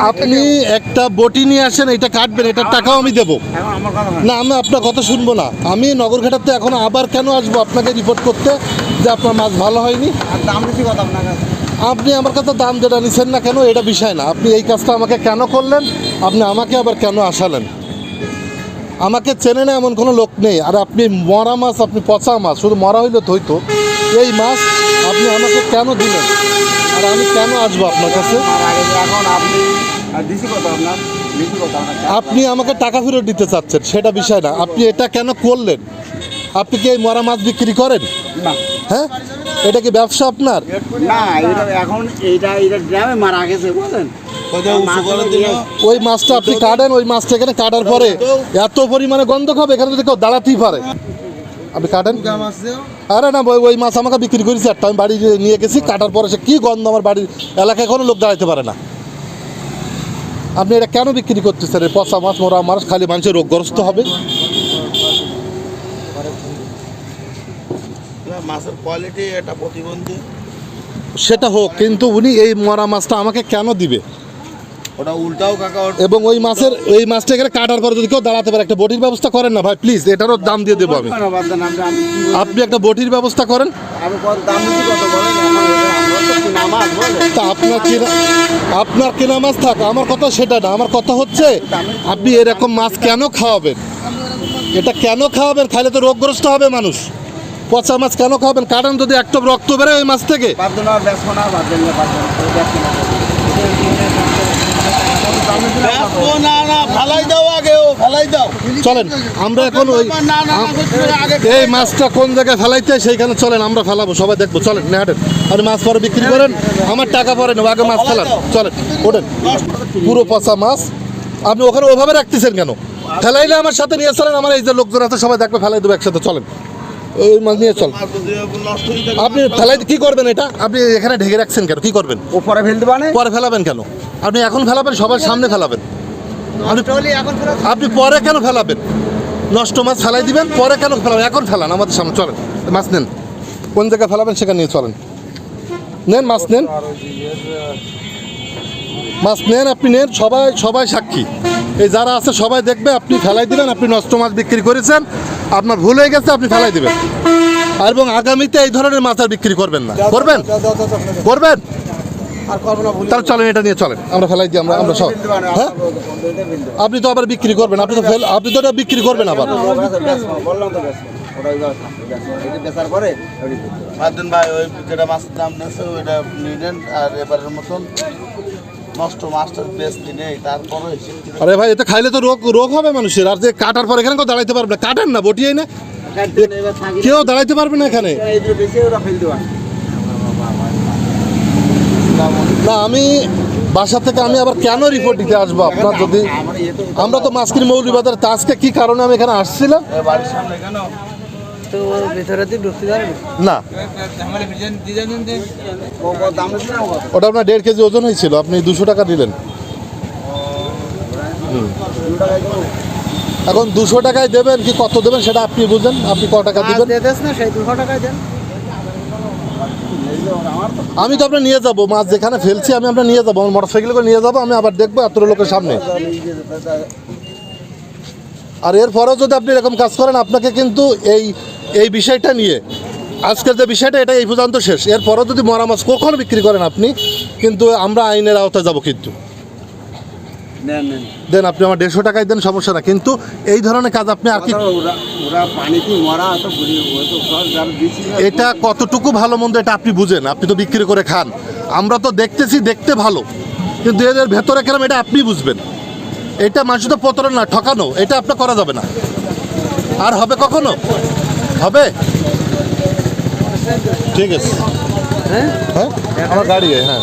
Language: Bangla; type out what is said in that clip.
আপনি একটা বটি নিয়ে আসেন এটা কাটবেন এটার টাকাও আমি দেবো। না আমি আপনার কথা শুনব না। আমি নগরঘাটাতে এখন আবার কেন আসব আপনাকে রিপোর্ট করতে যে আপনার মাছ ভালো হয়নি? দাম বেশি কথা আপনার কাছে? আপনি আমার কাছে দাম যেটা নিছেন না কেন এটা বিষয় না। আপনি এই কাজটা আমাকে কেন করলেন? আপনি আমাকে আবার কেন আসালেন? আমাকে চেনে না এমন কোনো লোক নেই। আর আপনি মরা মাছ আপনি পচা মাছ শুধু মরা হইলে তো হইতো এই মাছ আপনি আমাকে কেন দিলেন? আর আমি কেন আসব আপনার কাছে? এখন আপনি দিছি আপনার আমাকে টাকা ফেরত দিতে চাচ্ছেন সেটা বিষয় না। আপনি এটা কেন করলেন? আপনি কি এই মরা মাছ বিক্রি করেন? না। হ্যাঁ? এটা কি ব্যবসা আপনার? না এটা এখন এইটা এটা গ্রামে মারা গেছে বুঝলেন? ওই মাছটা আপনি কাটেন ওই মাছটা এখানে কাটার পরে এত পরিমাণে গন্ধ খাবে এখানে যদি কেউ দাঁড়াতেই পারে। আপনি কাটেন? আরে না ওই- ওই মাছ আমাকে বিক্রি করেছি একটা আমি বাড়ি নিয়ে গেছি কাটার পরে সে কী গন্ধ আমার বাড়ির এলাকায় কোনো লোক দাঁড়াতে পারে না। আপনি এটা কেন বিক্রি করতেছেন? এই পচা মাছ মোরা মাছ খালি মানুষের রোগগ্রস্ত হবে? মাছের কোয়ালিটি এটা প্রতিবন্ধী। সেটা হোক কিন্তু উনি এই মরা মাছটা আমাকে কেন দিবে? ওটা উল্টাও কাকা এবং ওই মাছের ওই মাছটা এখানে কাটার পরে যদি কেউ দাঁড়াতে পারে একটা বটির ব্যবস্থা করেন না ভাই প্লিজ এটারও দাম দিয়ে দেবো আমি। আপনি একটা বটির ব্যবস্থা করেন। তো আপনার কেনা আপনার কেনা মাছ থাক আমার কথা সেটা না আমার কথা হচ্ছে আপনি এরকম মাছ কেন খাওয়াবেন? এটা কেন খাওয়াবেন? তাহলে তো রোগগ্রস্ত হবে মানুষ। পচা মাছ কেন খাওয়াবেন? কারণ যদি একটা রক্ত বেরোয় ওই মাছ থেকে। চলেন, আমরা এখন ওই এই মাছটা কোন জায়গায় ফেলাইতে, সেইখানে চলেন, আমরা ফেলাবো, সবাই দেখব। চলেন, নেহাটেন আর মাছ পরে বিক্রি করেন, আমার টাকা পরে নেব, আগে মাছ ফেলান। চলেন, ওঠেন। পুরো পচা মাছ, আপনি ওখানে ওভাবে রাখতেছেন কেন? ফেলাইলে আমার সাথে নিয়ে চলেন, আমার এই যে লোকজন আছে, সবাই দেখবে, ফেলাই দেবো একসাথে, চলেন। ওই মাছ নিয়ে চল। আপনি ফেলাই কি করবেন এটা? আপনি এখানে ঢেকে রাখছেন কেন? কি করবেন? উপরে ফেলতে পারে? পরে ফেলাবেন কেন? আপনি এখন ফেলাবেন সবার সামনে ফেলাবেন। আপনি আপনি পরে কেন ফেলাবেন? নষ্ট মাছ ফেলাই দিবেন পরে কেন ফেলাবেন? এখন ফেলান আমাদের সামনে চলেন। মাছ নেন। কোন জায়গায় ফেলাবেন সেখানে নিয়ে চলেন। নেন মাছ নেন। মাছ নেন আপনি নেন সবাই সবাই সাক্ষী। এই যারা আছে সবাই দেখবে আপনি ফেলাই দিবেন আপনি নষ্ট মাছ বিক্রি করেছেন আপনার ভুল হয়ে গেছে আপনি ফেলাই দিবেন। আর এবং আগামীতে এই ধরনের মাছ আর বিক্রি করবেন না। করবেন? করবেন? তাহলে চলেন এটা নিয়ে চলেন। আমরা ফেলাই দিই আমরা আমরা সব হ্যাঁ? আপনি তো আবার বিক্রি করবেন আপনি তো ফেল আপনি তো এটা বিক্রি করবেন আবার। ভাই ওই যেটা মাছের দাম নিয়েছে ওইটা নিলেন আর এবারের মতন নষ্ট নেই তারপরে আরে ভাই এটা খাইলে তো রোগ রোগ হবে মানুষের। আর যে কাটার পর এখানে কেউ দাঁড়াইতে পারবে না। কাটেন না বটিয়ে না। কেউ দাঁড়াইতে পারবে না এখানে। না আমি বাসা থেকে আমি আবার কেন রিপোর্ট দিতে আসব আপনার যদি? আমার তো মাছকিন মৌলবাজার তা আজকে কি কারণে আমি এখানে আসছিলাম? তো ঢুকতে না। ওটা আপনার দেড় কেজি ওজন হয়েছিল আপনি দুশো টাকা দিলেন। এখন দুশো টাকায় দেবেন কি কত দেবেন সেটা আপনি বুঝেন আপনি ক টাকা দিবেন? আমি তো আপনার নিয়ে যাব মাছ যেখানে ফেলছি আমি আপনার নিয়ে যাব আমার মোটর সাইকেল করে নিয়ে যাব আমি আবার দেখব এত লোকের সামনে। আর এরপরেও যদি আপনি এরকম কাজ করেন আপনাকে কিন্তু এই এই বিষয়টা নিয়ে আজকের যে বিষয়টা এটা এই পর্যন্ত শেষ। এরপরও যদি মরা মাছ কখনো বিক্রি করেন আপনি কিন্তু আমরা আইনের আওতায় যাব কিন্তু। দেন আপনি আমার দেড়শো টাকায় দেন সমস্যা না কিন্তু এই ধরনের কাজ আপনি আর কি এটা কতটুকু ভালো মন্দ এটা আপনি বুঝেন। আপনি তো বিক্রি করে খান। আমরা তো দেখতেছি দেখতে ভালো। কিন্তু এদের ভেতরে কেরম এটা আপনি বুঝবেন। এটা মানুষ তো প্রতারণা ঠকানো এটা আপনার করা যাবে না। আর হবে কখনো? হবে? ঠিক আছে। হ্যাঁ? হ্যাঁ? আমার গাড়ি হ্যাঁ।